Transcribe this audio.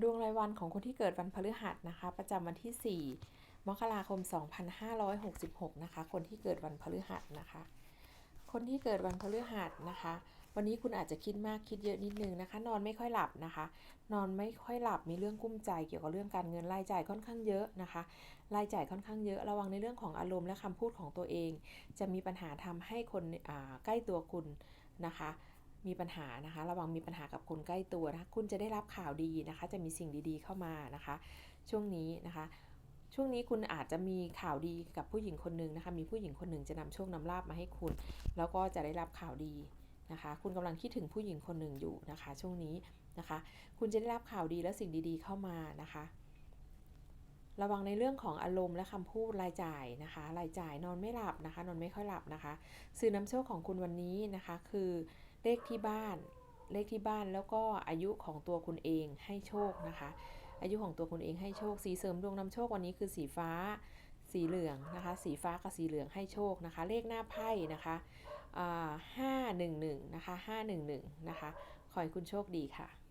ดวงรายวันของคนที่เกิดวันพฤหัสนะคะ ประจำวันที่ 4 มกราคม 2566 นะคะ คนที่เกิดวันพฤหัสนะคะ คนที่เกิดวันพฤหัสนะคะ วันนี้คุณอาจจะคิดมากคิดเยอะนิดนึงนะคะ นอนไม่ค่อยหลับนะคะ นอนไม่ค่อยหลับมีเรื่องกุ้มใจเกี่ยวกับเรื่องการเงินรายจ่ายค่อนข้างเยอะนะคะรายจ่ายค่อนข้างเยอะระวังในเรื่องของอารมณ์และคำพูดของตัวเอง จะมีปัญหาทำให้คนใกล้ตัวคุณนะคะ มีปัญหานะคะ ระวังมีปัญหากับคนใกล้ตัวนะคะคุณจะได้รับข่าวดีนะคะ จะมีสิ่งดีๆเข้ามานะคะ ช่วงนี้นะคะ ช่วงนี้คุณอาจจะมีข่าวดีกับผู้หญิงคนหนึ่งนะคะ มีผู้หญิงคนหนึ่งจะนำโชคนำลาบมาให้คุณ แล้วก็จะได้รับข่าวดีนะคะ คุณกำลังคิดถึงผู้หญิงคนหนึ่งอยู่นะคะ ช่วงนี้นะคะ คุณจะได้รับข่าวดีและสิ่งดีๆเข้ามานะคะระวังในเรื่องของอารมณ์และคำพูดรายจ่ายนะคะ รายจ่ายนอนไม่หลับนะคะ นอนไม่ค่อยหลับนะคะ สื่อนำโชคของคุณวันนี้นะคะ คือ เลขที่บ้าน เลขที่บ้านแล้วก็อายุของตัวคุณเองให้โชคนะคะ อายุของตัวคุณเองให้โชค สีเสริมดวงนำโชควันนี้คือสีฟ้า สีเหลืองนะคะ สีฟ้ากับสีเหลืองให้โชคนะคะ เลขหน้าไพ่นะคะห้าหนึ่งหนึ่งนะคะห้าหนึ่งหนึ่งนะคะ ขอให้คุณโชคดีค่ะ